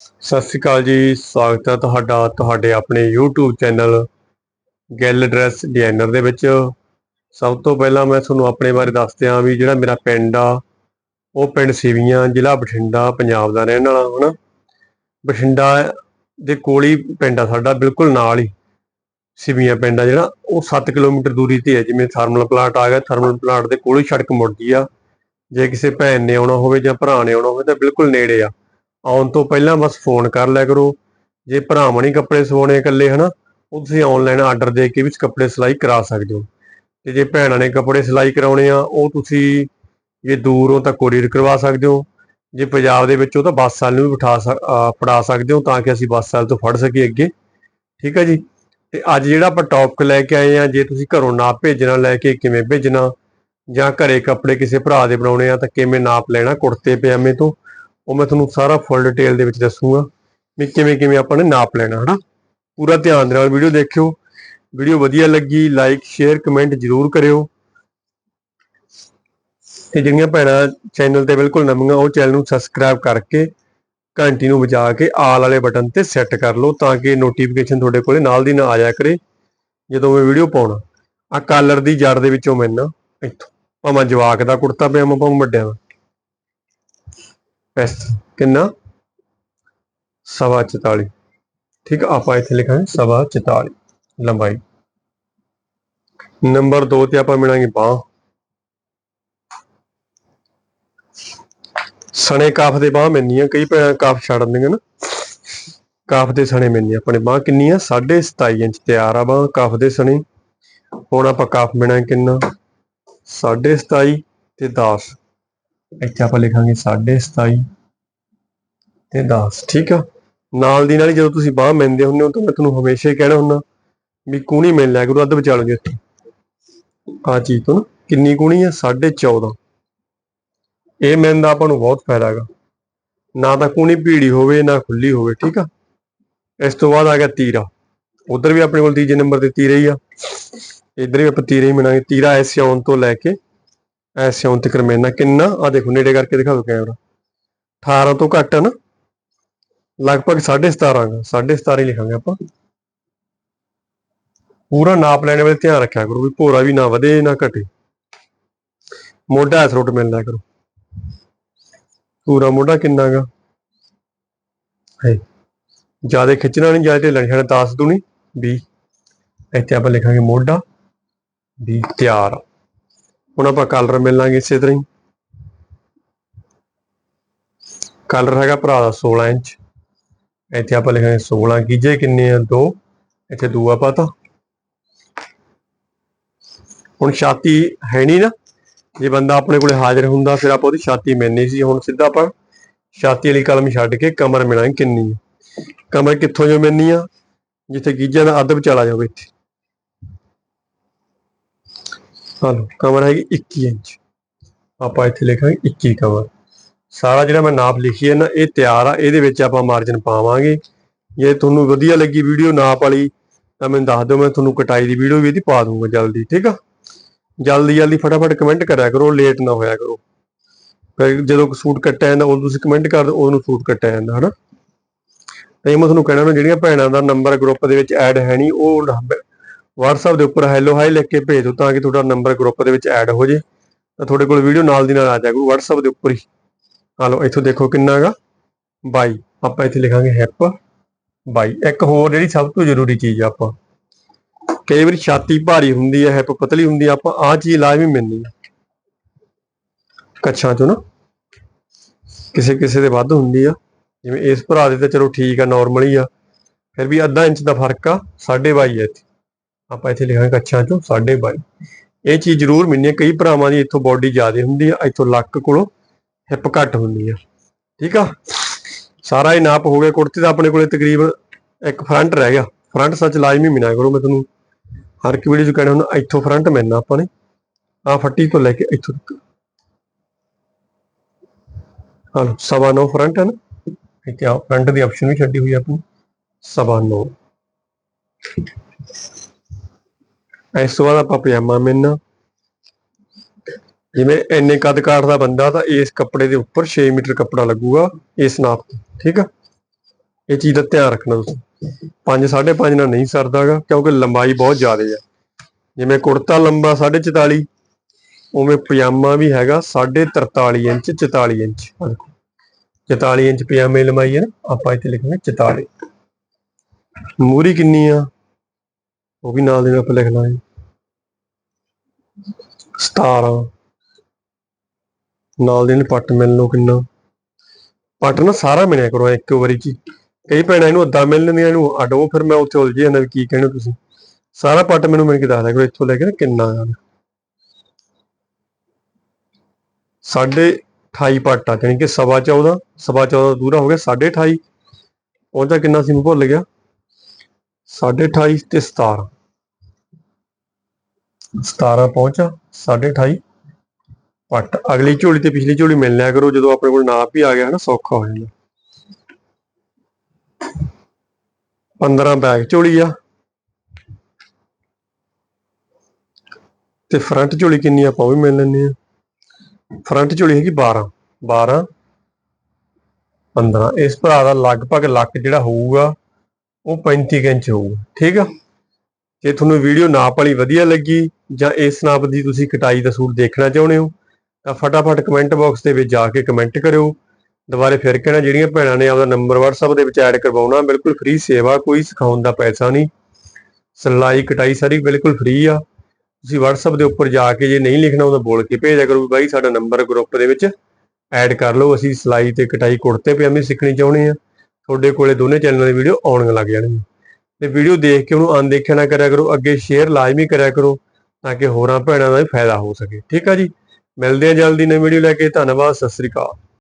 ਸਤਿ ਸ਼੍ਰੀ ਅਕਾਲ ਜੀ, ਸਵਾਗਤ ਹੈ ਤੁਹਾਡਾ, ਤੁਹਾਡੇ ਆਪਣੇ YouTube channel Gill dress designer ਦੇ ਵਿੱਚ। ਸਭ ਤੋਂ ਪਹਿਲਾਂ ਮੈਂ ਤੁਹਾਨੂੰ ਆਪਣੇ ਬਾਰੇ ਦੱਸਦਿਆਂ ਵੀ ਜਿਹੜਾ ਮੇਰਾ ਪਿੰਡ ਆ, ਉਹ ਪਿੰਡ ਸਿਵੀਆਂ, ਜ਼ਿਲ੍ਹਾ ਬਠਿੰਡਾ, ਪੰਜਾਬ ਦਾ ਰਹਿਣ ਵਾਲਾ, ਹਨਾ? ਬਠਿੰਡਾ ਦੇ ਕੋਲ ਹੀ ਪਿੰਡ ਆ ਸਾਡਾ, ਬਿਲਕੁਲ ਨਾਲ ਹੀ ਸਿਵੀਆਂ ਪਿੰਡ ਆ ਜਿਹੜਾ। ਉਹ 7 ਕਿਲੋਮੀਟਰ ਦੂਰੀ ਤੇ ਹੈ ਜਿਵੇਂ ਥਰਮਲ ਪਲਾਂਟ ਆ ਗਿਆ ਥਰਮਲ ਪਲਾਂਟ ਦੇ ਕੋਲ ਹੀ ਸੜਕ ਮੁੜਦੀ ਆ। ਜੇ ਕਿਸੇ ਭੈਣ ਨੇ ਆਉਣਾ ਹੋਵੇ ਜਾਂ ਭਰਾ ਨੇ ਆਉਣਾ ਹੋਵੇ ਤਾਂ ਬਿਲਕੁਲ ਨੇੜੇ ਆ। ਆਉਣ ਤੋਂ ਪਹਿਲਾਂ ਬਸ ਫੋਨ ਕਰ ਲਿਆ ਕਰੋ। ਜੇ ਭਰਾਵਾਂ ਨਹੀਂ ਕੱਪੜੇ ਸਵਾਉਣੇ ਇਕੱਲੇ, ਹਨਾ, ਉਹ ਤੁਸੀਂ ਆਨਲਾਈਨ ਆਰਡਰ ਦੇ ਕੇ ਵੀ ਕੱਪੜੇ ਸਿਲਾਈ ਕਰਾ ਸਕਦੇ ਹੋ। ਤੇ ਜੇ ਭੈਣਾਂ ਨੇ ਕੱਪੜੇ ਸਿਲਾਈ ਕਰਾਉਣੇ ਆ, ਉਹ ਤੁਸੀਂ ਜੇ ਦੂਰੋਂ ਤਾਂ ਕੋਰੀਅਰ ਕਰਵਾ ਸਕਦੇ ਹੋ। ਜੇ ਪੰਜਾਬ ਦੇ ਵਿੱਚ ਉਹ ਤਾਂ ਬੱਸ ਵਾਲੇ ਨੂੰ ਵੀ ਬਿਠਾ ਸਕ- ਸਕਦੇ ਹੋ ਤਾਂ ਕਿ ਅਸੀਂ ਬੱਸ ਵਾਲੇ ਤੋਂ ਫੜ ਸਕੀਏ ਅੱਗੇ। ਠੀਕ ਹੈ ਜੀ? ਤੇ ਅੱਜ ਜਿਹੜਾ ਆਪਾਂ ਟੌਪਿਕ ਲੈ ਕੇ ਆਏ ਆ, ਜੇ ਤੁਸੀਂ ਘਰੋਂ ਨਾਪ ਭੇਜਣਾ ਲੈ ਕੇ ਕਿਵੇਂ ਭੇਜਣਾ, ਜਾਂ ਘਰੇ ਕੱਪੜੇ ਕਿਸੇ ਭਰਾ ਦੇ ਬਣਾਉਣੇ ਆ, ਤਾਂ ਕਿਵੇਂ ਨਾਪ ਲੈਣਾ ਕੁੜਤੇ, ਪਜਾਮੇ ਤੋਂ? ਉਹ ਮੈਂ ਤੁਹਾਨੂੰ ਸਾਰਾ ਫੁੱਲ ਡਿਟੇਲ ਦੇ ਵਿੱਚ ਦੱਸੂਗਾ ਵੀ ਕਿਵੇਂ ਕਿਵੇਂ ਆਪਾਂ ਨੇ ਨਾਪ ਲੈਣਾ, ਹਨਾ? ਪੂਰਾ ਧਿਆਨ ਦੇ ਨਾਲ ਵੀਡੀਓ ਦੇਖਿਓ। ਵੀਡੀਓ ਵਧੀਆ ਲੱਗੀ ਲਾਈਕ ਸ਼ੇਅਰ ਕਮੈਂਟ ਜਰੂਰ ਕਰਿਓ। ਤੇ ਜਿਹੜੀਆਂ ਭੈਣਾਂ ਚੈਨਲ ਤੇ ਬਿਲਕੁਲ ਨਵੀਆਂ, ਉਹ ਚੈਨਲ ਨੂੰ ਸਬਸਕ੍ਰਾਈਬ ਕਰਕੇ ਘੰਟੀ ਨੂੰ ਵਜਾ ਕੇ ਆਲ ਵਾਲੇ ਬਟਨ ਤੇ ਸੈੱਟ ਕਰ ਲਓ ਤਾਂ ਕਿ ਨੋਟੀਫਿਕੇਸ਼ਨ ਤੁਹਾਡੇ ਕੋਲੇ ਨਾਲ ਦੀ ਨਾਲ ਆ ਜਾਇਆ ਕਰੇ ਜਦੋਂ ਮੈਂ ਵੀਡੀਓ ਪਾਉਣਾ। ਆ ਕਾਲਰ ਦੀ ਜੜ ਦੇ ਵਿੱਚੋਂ ਮੈਨਾਂ ਇੱਥੋਂ, ਭਾਵੇਂ ਜਵਾਕ ਦਾ ਕੁੜਤਾ ਪਜਾਮਾ ਭਾਵੇਂ ਵੱਡਿਆਂ ਦਾ। ਇਸ ਕਿੰਨਾ? ਸਵਾ 44 ਠੀਕ ਆਪਾਂ ਇੱਥੇ ਲਿਖਾਂਗੇ ਸਵਾ 44 ਲੰਬਾਈ। ਨੰਬਰ 2 ਤੇ ਆਪਾਂ ਮਿਲਾਂਗੇ ਬਾਹ। ਸਣੇ ਕਾਫ ਦੇ ਬਾਹ ਮੈਨੀ ਕਈ ਭੈਣਾਂ ਕਾਫ ਛੱਡ ਦਿੰਦੀਆਂ ਨਾ। ਕਾਫ ਦੇ ਸਣੇ ਮੈਨੀ ਆਪਣੇ ਬਾਹ ਕਿੰਨੀ ਆ 27.5 ਇੰਚ, ਤਿਆਰ ਆ ਬਾਹ ਕਾਫ ਦੇ ਸਣੇ। ਹੁਣ ਆਪਾਂ ਕਾਫ ਮਿਣਾ ਕਿੰਨਾ? 27.5 ਤੇ 10 ਇੱਥੇ ਆਪਾਂ ਲਿਖਾਂਗੇ 27.5 ਤੇ 10 ਠੀਕ ਆ? ਨਾਲ ਦੀ ਨਾਲ ਹੀ ਜਦੋਂ ਤੁਸੀਂ ਬਾਹ ਮਿਲਦੇ ਹੁੰਦੇ ਹੋ ਤਾਂ ਮੈਂ ਤੁਹਾਨੂੰ ਹਮੇਸ਼ਾ ਹੀ ਕਹਿਣਾ ਹੁੰਦਾ ਵੀ ਕੂਣੀ ਮਿਲ ਲਿਆ ਕਰੋ, ਅੱਧ ਵਿਚਾਲੋ ਜੀ ਇੱਥੇ। ਆ ਚੀਜ਼ ਤੋਂ ਨਾ, ਕਿੰਨੀ ਕੂਣੀ ਆ? 14.5 ਇਹ ਮਿਲਣ ਦਾ ਆਪਾਂ ਨੂੰ ਬਹੁਤ ਫਾਇਦਾ ਹੈਗਾ। ਨਾ ਤਾਂ ਕੂਣੀ ਭੀੜੀ ਹੋਵੇ, ਨਾ ਖੁੱਲੀ ਹੋਵੇ, ਠੀਕ ਆ? ਇਸ ਤੋਂ ਬਾਅਦ ਆ ਗਿਆ ਤੀਰਾ। ਉਧਰ ਵੀ ਆਪਣੇ ਕੋਲ ਤੀਜੇ ਨੰਬਰ ਤੇ ਤੀਰਾ ਹੀ ਆ। ਇੱਧਰ ਵੀ ਆਪਾਂ ਤੀਰਾ ਹੀ ਮਿਲਾਂਗੇ। ਤੀਰਾ ਐਸ ਸਿਉਣ ਤੋਂ ਲੈ ਕੇ ਐਸ ਸਿਉਣ ਤੱਕ ਮੈਨਾ ਕਿੰਨਾ ਆ ਦੇਖੋ ਨੇੜੇ ਕਰਕੇ ਦਿਖਾਓ ਕੈਮਰਾ। 18 ਤੋਂ ਘੱਟ ਆ ਨਾ, ਲਗਭਗ 17.5 ਗਾ 17.5 ਹੀ ਲਿਖਾਂਗੇ ਆਪਾਂ। ਪੂਰਾ ਨਾਪ ਲੈਣ ਵੇਲੇ ਧਿਆਨ ਰੱਖਿਆ ਕਰੋ ਵੀ ਭੋਰਾ ਵੀ ਨਾ ਵਧੇ ਨਾ ਘਟੇ। ਮੋਢਾ ਐਥਰੋਟ ਮਿਲਦਾ ਕਰੋ। ਪੂਰਾ ਮੋਢਾ ਕਿੰਨਾ ਗਾ? ਹੈ ਜ਼ਿਆਦਾ ਖਿੱਚਣਾ ਨਹੀਂ ਜ਼ਿਆਦਾ ਢਿੱਲਾ ਨਹੀਂ ਛੱਡਣਾ 10 ਦੂਣੀ 20 ਇੱਥੇ ਆਪਾਂ ਲਿਖਾਂਗੇ ਮੋਢਾ। ਵੀ ਤਿਆਰ। ਹੁਣ ਆਪਾਂ ਕਲਰ ਮਿਲਾਂਗੇ ਇਸੇ ਤਰ੍ਹਾਂ ਹੀ। ਕਲਰ ਹੈਗਾ ਭਰਾ ਦਾ 16 ਇੰਚ। ਇੱਥੇ ਆਪਾਂ ਲਿਖਾਂਗੇ 16 ਗੀਜੇ ਕਿੰਨੇ ਆ? ਦੋ। ਇੱਥੇ ਦੂਆ ਪਾਤਾ। ਹੁਣ ਛਾਤੀ ਹੈ ਨਹੀਂ ਨਾ। ਜੇ ਬੰਦਾ ਆਪਣੇ ਕੋਲੇ ਹਾਜ਼ਰ ਹੁੰਦਾ, ਫਿਰ ਆਪਾਂ ਉਹਦੀ ਛਾਤੀ ਮਿਲਣੀ ਸੀ। ਹੁਣ ਸਿੱਧਾ ਆਪਾਂ ਛਾਤੀ ਵਾਲੀ ਕਲਮ ਛੱਡ ਕੇ ਕਮਰ ਮਿਲਾਂਗੇ ਕਿੰਨੀ ਆ। ਕਮਰ ਕਿੱਥੋਂ ਜੋ ਮਿਲਣੀ ਆ? ਜਿੱਥੇ ਗੀਜਿਆਂ ਦਾ ਅੱਧ ਵਿਚਾਲਾ ਜਾਵੇ ਇੱਥੇ। ਸਾਨੂੰ ਕਮਰ ਹੈਗੀ 21 ਇੰਚ। ਆਪਾਂ ਇੱਥੇ ਲਿਖਾਂਗੇ 21 ਕਮਰ ਸਾਰਾ ਜਿਹੜਾ ਮੈਂ ਨਾਪ ਲਿਖੀ ਹੈ ਨਾ, ਇਹ ਤਿਆਰ ਆ। ਇਹਦੇ ਵਿੱਚ ਆਪਾਂ ਮਾਰਜਨ ਪਾਵਾਂਗੇ। ਜੇ ਤੁਹਾਨੂੰ ਵਧੀਆ ਲੱਗੀ ਵੀਡੀਓ ਨਾਪ ਵਾਲੀ, ਤਾਂ ਮੈਨੂੰ ਦੱਸ ਦਿਓ, ਮੈਂ ਤੁਹਾਨੂੰ ਕਟਾਈ ਦੀ ਵੀਡੀਓ ਵੀ ਇਹਦੀ ਪਾ ਦੂੰਗਾ ਜਲਦੀ, ਠੀਕ ਆ? ਜਲਦੀ ਜਲਦੀ ਫਟਾਫਟ ਕਮੈਂਟ ਕਰਿਆ ਕਰੋ ਲੇਟ ਨਾ ਹੋਇਆ ਕਰੋ। ਫਿਰ ਜਦੋਂ ਸੂਟ ਕੱਟਿਆ ਜਾਂਦਾ, ਉਦੋਂ ਤੁਸੀਂ ਕਮੈਂਟ ਕਰ ਦਿਓ ਉਹਨੂੰ ਸੂਟ ਕੱਟਿਆ ਜਾਂਦਾ, ਹਨਾ? ਇਹ ਮੈਂ ਤੁਹਾਨੂੰ ਕਹਿਣਾ ਨਾ ਜਿਹੜੀਆਂ ਭੈਣਾਂ ਦਾ ਨੰਬਰ ਗਰੁੱਪ ਦੇ ਵਿੱਚ ਐਡ ਹੈ ਨਹੀਂ, ਉਹ WhatsApp ਦੇ ਉੱਪਰ ਹੈਲੋ ਹਾਈ ਲਿਖ ਕੇ ਭੇਜ ਦਿਓ ਤਾਂ ਕਿ ਤੁਹਾਡਾ ਨੰਬਰ ਗਰੁੱਪ ਦੇ ਵਿੱਚ ਐਡ ਹੋ ਜੇ। ਤਾਂ ਤੁਹਾਡੇ ਕੋਲ ਵੀਡੀਓ ਨਾਲ ਦੀ ਨਾਲ ਆ ਜਾਏ ਕਰੂ WhatsApp ਦੇ ਉੱਪਰ ਹੀ। ਆ ਲਓ, ਇੱਥੋਂ ਦੇਖੋ ਕਿੰਨਾ ਹੈਗਾ। 22 ਆਪਾਂ ਇੱਥੇ ਲਿਖਾਂਗੇ ਹੈਪ 22 ਇੱਕ ਹੋਰ ਜਿਹੜੀ ਸਭ ਤੋਂ ਜ਼ਰੂਰੀ ਚੀਜ਼ ਆ ਆਪਾਂ। ਕਈ ਵਾਰੀ ਛਾਤੀ ਭਾਰੀ ਹੁੰਦੀ ਹੈ ਹਿਪ ਪਤਲੀ ਹੁੰਦੀ ਆ, ਆਪਾਂ ਆ ਚੀਜ਼ ਲਾਜ਼ਮੀ ਮਿਲਣੀ ਆ। ਕੱਛਾਂ ਚੋਂ ਨਾ। ਕਿਸੇ ਕਿਸੇ ਦੇ ਵੱਧ ਹੁੰਦੀ ਆ। ਜਿਵੇਂ ਇਸ ਭਰਾ ਦੇ ਤਾਂ ਚਲੋ ਠੀਕ ਆ ਨਾਰਮਲ ਹੀ ਆ। ਫਿਰ ਵੀ ਅੱਧਾ ਇੰਚ ਦਾ ਫ਼ਰਕ ਆ 22.5 ਆ ਇੱਥੇ। ਆਪਾਂ ਇੱਥੇ ਲਿਖਾਂਗੇ ਕੱਛਾਂ ਚੋਂ 22.5 ਇਹ ਚੀਜ਼ ਜ਼ਰੂਰ ਮਿਲਣੀ ਹੈ, ਕਈ ਭਰਾਵਾਂ ਦੀ ਇੱਥੋਂ ਬਾਡੀ ਜ਼ਿਆਦਾ ਹੁੰਦੀ ਆ, ਇੱਥੋਂ ਲੱਕ ਕੋਲੋਂ ਹਿੱਪ ਘੱਟ ਹੁੰਦੀ ਆ। ਠੀਕ ਆ? ਸਾਰਾ ਹੀ ਨਾਪ ਹੋ ਗਿਆ, ਕੁੜਤੇ ਦਾ ਆਪਣੇ ਕੋਲੇ ਤਕਰੀਬਨ ਇੱਕ ਫਰੰਟ ਰਹਿ ਗਿਆ। ਫਰੰਟ ਸੱਚ ਲਾਜ਼ਮੀ ਮਿਲਿਆ ਕਰੋ, ਮੈਂ ਤੁਹਾਨੂੰ ਹਰ ਇੱਕ ਵੀਡੀਓ 'ਚ ਕਹਿਣਾ ਹੁੰਦਾ, ਇੱਥੋਂ ਫਰੰਟ ਮਿਲਣਾ ਆਪਾਂ ਨੇ। ਆ ਫੱਟੀ ਤੋਂ ਲੈ ਕੇ ਇੱਥੋਂ ਤੱਕ। ਹਾਂ ਸਵਾ ਨੋ ਫਰੰਟ ਹੈ ਨਾ? ਇੱਥੇ ਆ ਫਰੰਟ ਦੀ ਆਪਸ਼ਨ ਵੀ ਛੱਡੀ ਹੋਈ ਆ ਆਪਣੀ। ਸਵਾ ਨੌ। ਇਸ ਤੋਂ ਬਾਅਦ ਆਪਾਂ ਪਜਾਮਾ ਮਿਲਣਾ। ਜਿਵੇਂ ਇੰਨੇ ਕੱਦ ਕਾਠ ਦਾ ਬੰਦਾ ਤਾਂ ਇਸ ਕੱਪੜੇ ਦੇ ਉੱਪਰ 6 ਮੀਟਰ ਕੱਪੜਾ ਲੱਗੂਗਾ, ਇਸ ਨਾਪ ਤੇ, ਠੀਕ ਆ? ਇਹ ਚੀਜ਼ ਦਾ ਧਿਆਨ ਰੱਖਣਾ ਤੁਸੀਂ। 5 5.5 ਨਾਲ ਨਹੀਂ ਸਰਦਾਗਾ, ਕਿਉਂਕਿ ਲੰਬਾਈ ਬਹੁਤ ਜ਼ਿਆਦਾ ਆ। ਜਿਵੇਂ ਕੁੜਤਾ ਲੰਬਾ 44.5 ਉਵੇਂ ਪਜਾਮਾ ਵੀ ਹੈਗਾ 43 ਇੰਚ 44 ਇੰਚ। ਆਹ 44 ਇੰਚ ਪਜਾਮੇ ਲੰਬਾਈ ਹੈ ਨਾ, ਆਪਾਂ ਇੱਥੇ ਲਿਖਾਂਗੇ 44 ਮੂਰੀ ਕਿੰਨੀ ਆ? ਉਹ ਵੀ ਨਾਲ ਦੇ ਨਾਲ ਆਪਾਂ ਲਿਖਣਾ ਹੈ 17 ਨਾਲ ਦੇ ਨਾਲ ਪੱਟ ਮਿਲ ਲਓ ਕਿੰਨਾ? ਪੱਟ ਨਾ ਸਾਰਾ ਮਿਲਿਆ ਕਰੋ, ਇੱਕ ਵਾਰੀ ਚ ਕਈ ਭੈਣਾਂ ਇਹਨੂੰ ਅੱਧਾ ਮਿਲ ਲੈਂਦੀਆਂ, ਇਹਨੂੰ ਅੱਡੋ ਫਿਰ ਮੈਂ ਉੱਥੇ ਉਲਝ ਜਾਂਦਾ ਕੀ ਕਹਿੰਦੇ ਤੁਸੀਂ। ਸਾਰਾ ਪੱਟ ਮੈਨੂੰ ਮਿਲ ਕੇ ਦੱਸ ਦਿਆ ਕਰੋ, ਇੱਥੋਂ ਲੈ ਕੇ ਨਾ ਕਿੰਨਾ ਆ ਸਾਢੇ 28 ਪੱਟ ਆ, ਜਾਣੀ ਕਿ ਸਵਾ 14 ਸਵਾ 14 ਦੂਰਾ ਹੋ ਗਿਆ, ਸਾਢੇ 28 ਪਹੁੰਚਾ ਕਿੰਨਾ ਸੀ, ਮੈਂ ਭੁੱਲ ਗਿਆ। ਸਾਢੇ 28 ਤੇ 17 17 ਪਹੁੰਚਾ ਸਾਢੇ 28 ਪੱਟ, ਅਗਲੀ ਝੋਲੀ ਤੇ ਪਿਛਲੀ ਝੋਲੀ ਮਿਲ ਲਿਆ ਕਰੋ, ਜਦੋਂ ਆਪਣੇ ਕੋਲ ਨਾਪ ਹੀ ਆ ਗਿਆ ਨਾ ਸੌਖਾ ਹੋ ਜਾਂਦਾ। 15 ਬੈਕ ਝੋਲੀ ਆ। ਤੇ ਫਰੰਟ ਝੋਲੀ ਕਿੰਨੀ ਆਪਾਂ ਉਹ ਵੀ ਮਿਲ ਲੈਂਦੇ ਆ। ਫਰੰਟ ਝੋਲੀ ਹੈਗੀ 12 12 15 ਇਸ ਭਰਾ ਦਾ ਲਗਭਗ ਲੱਕ ਜਿਹੜਾ ਹੋਊਗਾ, ਉਹ 35 ਕੁ ਇੰਚ ਹੋਊਗਾ, ਠੀਕ ਆ? ਜੇ ਤੁਹਾਨੂੰ ਵੀਡੀਓ ਨਾਪ ਵਾਲੀ ਵਧੀਆ ਲੱਗੀ ਜਾਂ ਇਸ ਨਾਪ ਦੀ ਤੁਸੀਂ ਕਟਾਈ ਦਾ ਸੂਟ ਦੇਖਣਾ ਚਾਹੁੰਦੇ ਹੋ, ਤਾਂ ਫਟਾਫਟ ਕਮੈਂਟ ਬਾਕਸ ਦੇ ਵਿੱਚ ਜਾ ਕੇ ਕਮੈਂਟ ਕਰਿਓ। ਦੁਬਾਰੇ ਫਿਰ ਕਹਿਣਾ, ਜਿਹੜੀਆਂ ਭੈਣਾਂ ਨੇ ਆਪਦਾ ਨੰਬਰ WhatsApp ਦੇ ਵਿੱਚ ਐਡ ਕਰਵਾਉਣਾ, ਬਿਲਕੁਲ ਫ੍ਰੀ ਸੇਵਾ, ਕੋਈ ਸਿਖਾਉਣ ਦਾ ਪੈਸਾ ਨਹੀਂ। ਸਿਲਾਈ, ਕਟਾਈ ਸਾਰੀ ਬਿਲਕੁਲ ਫ੍ਰੀ ਆ। ਤੁਸੀਂ WhatsApp ਦੇ ਉੱਪਰ ਜਾ ਕੇ ਜੇ ਨਹੀਂ ਲਿਖਣਾ ਉਹਦਾ ਬੋਲ ਕੇ ਭੇਜਿਆ ਕਰੋ ਵੀ ਬਾਈ ਸਾਡਾ ਨੰਬਰ ਗਰੁੱਪ ਦੇ ਵਿੱਚ ਐਡ ਕਰ ਲਓ। ਅਸੀਂ ਸਿਲਾਈ ਤੇ ਕਟਾਈ ਕੁੜਤੇ, ਪਜਾਮੇ ਸਿੱਖਣੀ ਚਾਹੁੰਦੇ ਆ ਤੁਹਾਡੇ ਕੋਲੇ ਦੋਨੇ ਚੈਨਲਾਂ ਦੀ ਵੀਡੀਓ ਆਉਣ ਲੱਗ ਜਾਣਗੀਆਂ ਤੇ ਵੀਡੀਓ ਦੇਖ ਕੇ ਉਹਨੂੰ ਅਣਦੇਖਿਆ ਨਾ ਕਰਿਆ ਕਰੋ, ਅੱਗੇ ਸ਼ੇਅਰ ਲਾਜ਼ਮੀ ਕਰਿਆ ਕਰੋ, ਤਾਂ ਕਿ ਹੋਰਾਂ ਭੈਣਾਂ ਦਾ ਵੀ ਫਾਇਦਾ ਹੋ ਸਕੇ। ਠੀਕ ਆ ਜੀ? ਮਿਲਦੇ ਆ ਜਲਦੀ ਨਵੀਂ ਵੀਡੀਓ ਲੈ ਕੇ। ਧੰਨਵਾਦ, ਸਤਿ ਸ੍ਰੀ ਅਕਾਲ।